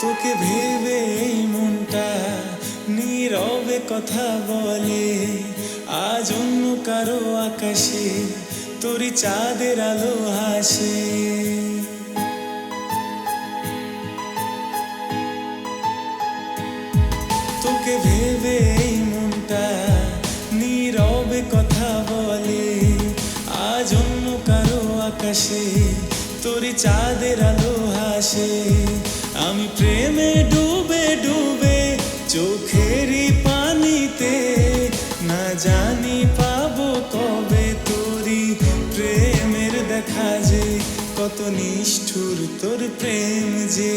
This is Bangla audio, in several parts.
তোকে ভেবে এই মনটা নীরবে কথা বলে। আজ অন্য কারও আকাশে তোরই চাঁদের আলো হাসে। তোকে ভেবে এই মনটা নীরবে কথা বলে। আজ অন্য কারও আকাশে তোরই চাঁদের আলো হাসে। আমি প্রেমে ডুবে ডুবে চোখেরই পানিতে না জানি পাবো কবে তোরই প্রেমের দেখা যে কত নিষ্ঠুর তোর প্রেম যে।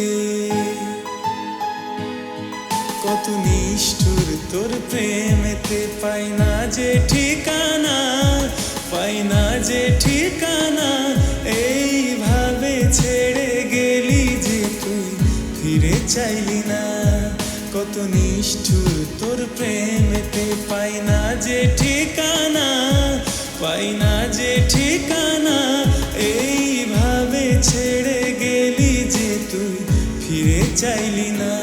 কত নিষ্ঠুর তোর প্রেমেতে পাই না যে ঠিকানা, পাই না যে ঠিকানা চাইলি না, কত নিষ্ঠুর তোর প্রেমেতে পাই না যে ঠিকানা, পাই না যে ঠিকানা। এইভাবে ছেড়ে গেলি যে তুই ফিরে চাইলি না।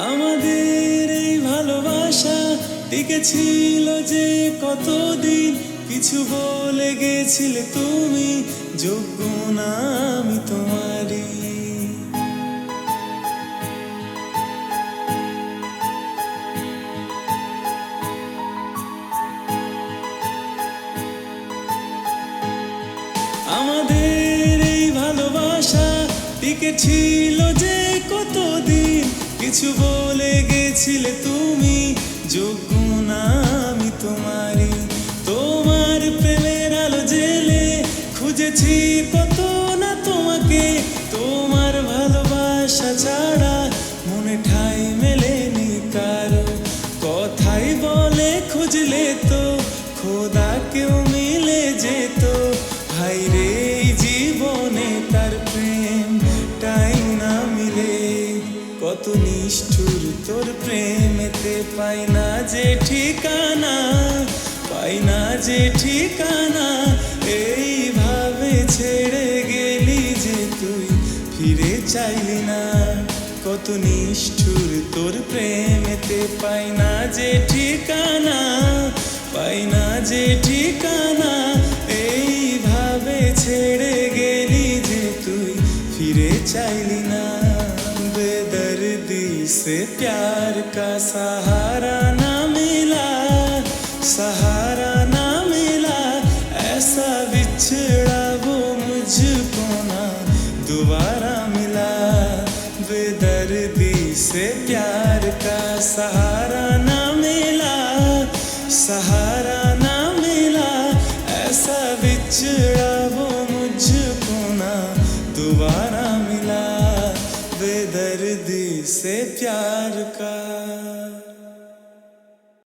আমাদের এই ভালোবাসা টিকে ছিল যে কতদিন? কিছু বলে গেছিলে তুমি, যোগ্য না আমি তোমারই। আমাদের এই ভালোবাসা টিকে ছিল যে কতদিন? কিছু বলে গেছিলে তুমি, যোগ্য না আমি তোমারই। তোমার প্রেমের আলো জেলে খুঁজেছি কত না তোমাকে। তোমার ভালোবাসা ছাড়া মনে ঠাই মেলেনি কারও। কথাই বলে খুঁজলে তো খোদা কেউ নিষ্ঠুর, তোর প্রেমেতে পাই না যে ঠিকানা, পাই না যে ঠিকানা। এইভাবে ছেড়ে গেলি যে তুই, ফিরে চাইলি না। কত নিষ্ঠুর, তোর প্রেমেতে পাই না যে ঠিকানা, পাই না যে ঠিকানা। এইভাবে ছেড়ে গেলি যে তুই, ফিরে চাইলি না। से प्यार का सहारा ना मिला, सहारा ना मिला। ऐसा बिछड़ा वो मुझको ना, दोबारा मिला। बेदर्दी से प्यार का सहारा ना मिला, सहारा C'est pire du.